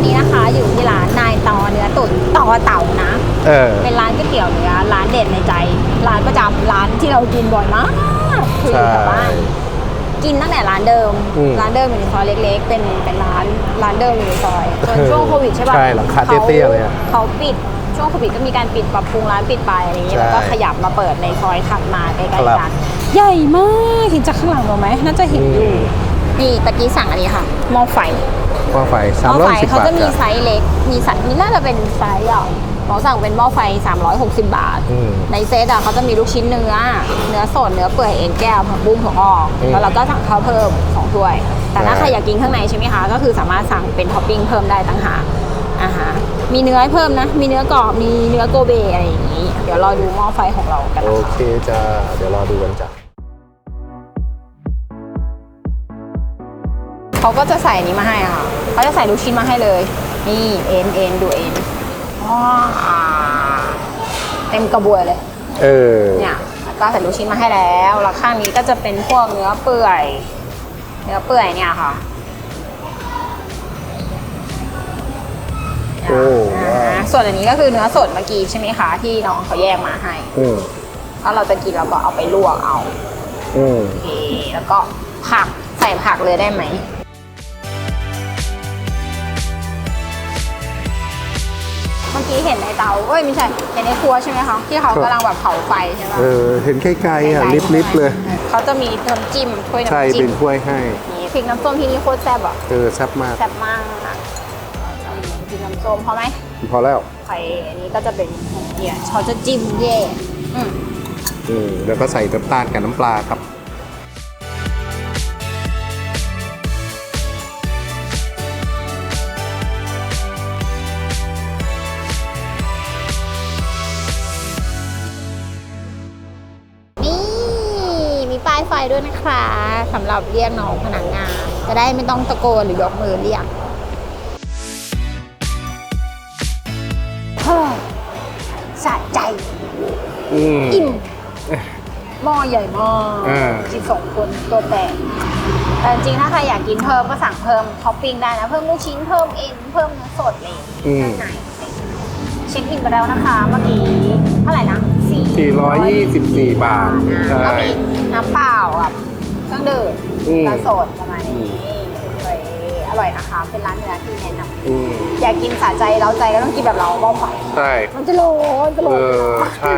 อนนี้นะคะ อยู่ที่ร้านนายตอเนื้อตุ๋นตอเต่านะ เออ เป็นร้านก๋วยเตี๋ยวเนื้อร้านเด็ดในใจ ร้านประจำร้านที่เรากินบ่อยมากคืออยู่แถวบ้านกินตั้งแต่ร้านเดิม อืมร้านเดิมอยู่ในซอยเล็ก ๆ เป็นเป็นร้านร้านเดิมอยู่ในซอยจนช่วงโควิดใช่ป่ะใช่หลังคาเตี้ยๆเลยอะเขาปิดช่วงโควิดก็มีการปิดปรับปรุงร้านปิดไปอะไรอย่างเงี้ยใช่แล้วก็ขยับมาเปิดในซอยถัดมาใกล้ครัๆบกันใหญ่มากเห็นจากข้างหลังเราไหมน่าจะเห็นอยู่อืม นี่ตะกี้สั่งอันนี้ค่ะหม้อไฟหม้อไฟหสามม้อร้อยไฟสิบเขาบาทจะมีจ้ะไซส์เล็ก มีไซส์นี่น่าจะเป็นไซส์อะหมอสั่งเป็นหม้อไฟ 360 บาท อืม ในเซตอะเขาจะมีลูกชิ้นเนื้อ เนื้อสด เนื้อเปื่อยเอ็นแก้วผักบุ้งถั่วงอกอืมแล้วเราก็สั่งข้าวเพิ่ม2ถ้วย แต่ถ้าใช่ ใครอยากกินข้างในใช่ไหมคะ ก็คือสามารถสั่งเป็นท็อปปิ้งเพิ่มได้ต่างหากอ่าฮะมีเนื้อให้เพิ่มนะ มีเนื้อกรอบ มีเนื้อโกเบอะไรอย่างนี้ เดี๋ยวรอดูหม้อไฟของเรากันโอนะคะ เคจ้าเดี๋ยวรอดูกันจ้ะ เขาก็จะใส่อันนี้มาให้อะค่ะเขาจะใส่ลูกชิ้นมาให้เลย นี่เอ็นเอ็นดูเอ็นว้าวเต็มกระบวยเลย เออ เนี่ยแล้วก็ใส่ลูกชิ้นมาให้แล้วแล้วข้างนี้ก็จะเป็นพวกเนื้อเปื่อย เนื้อเปื่อยเนี่ยค่ะโอ้อ่าส่วนอันนี้ก็คือเนื้อสดเมื่อกี้ใช่ไหมคะ ที่น้องเขาแยกมาให้อืมถ้าเราจะกินเราก็เอาไปลวกเอาอืมโอเคแล้วก็ผักใส่ผักเลยได้ไหม มื่อกี้เห็นในเตาเอ้ยไม่ใช่เห็นในครัวใช่ไหมคะที่เขากำลังแบบเผาไฟใช่ไหมเออเห็นไกลๆอะลิบๆเลย เขาจะมีน้ำจิ้มถ้วยใช่น้ำจิ้เป็มนถ้วยให้นี่พริกน้ำส้มที่นี่โคตรแซ่บอะเออแซ่บมากแซ่บมากอะพริกน้ำส้มพอไหมพอแล้วไข่อันนี้ก็จะเป็นเนี่ยเขาจะจิ้มเย่อืมอืมแล้วก็ใส่น้ำตาลกับน้ำปลาครับ ไฟด้วยนะคะสำหรับเรียกน้องพนักงาน จะได้ไม่ต้องตะโกนหรือยกมือเรียกเฮ้อสะใจ อืมอิ่มหม้อใหญ่มากอ่ากินสองคนตัวแตกแต่จริงๆถ้าใครอยากกินเพิ่มก็สั่งเพิ่มท็อปปิ้งได้นะ เพิ่มลูกชิ้นเพิ่มเอ็นเพิ่มเนื้อสดเลยอืม ข้างในเช็คอินไปแล้วนะคะ เมื่อกี้เท่าไหร่นะสี่ 424 บาทนะใช่ ก็มีน้ำเปล่ากับเครื่องดื่มอืม กระสดประมาณนี้โอเคอร่อยนะคะ เป็นร้านเนื้อที่แนะนำอืมอยากกินสะใจเราใจก็ต้องกินแบบเราบ้าไฟใช่ มันจะโลนจะโลเอนอ ใช่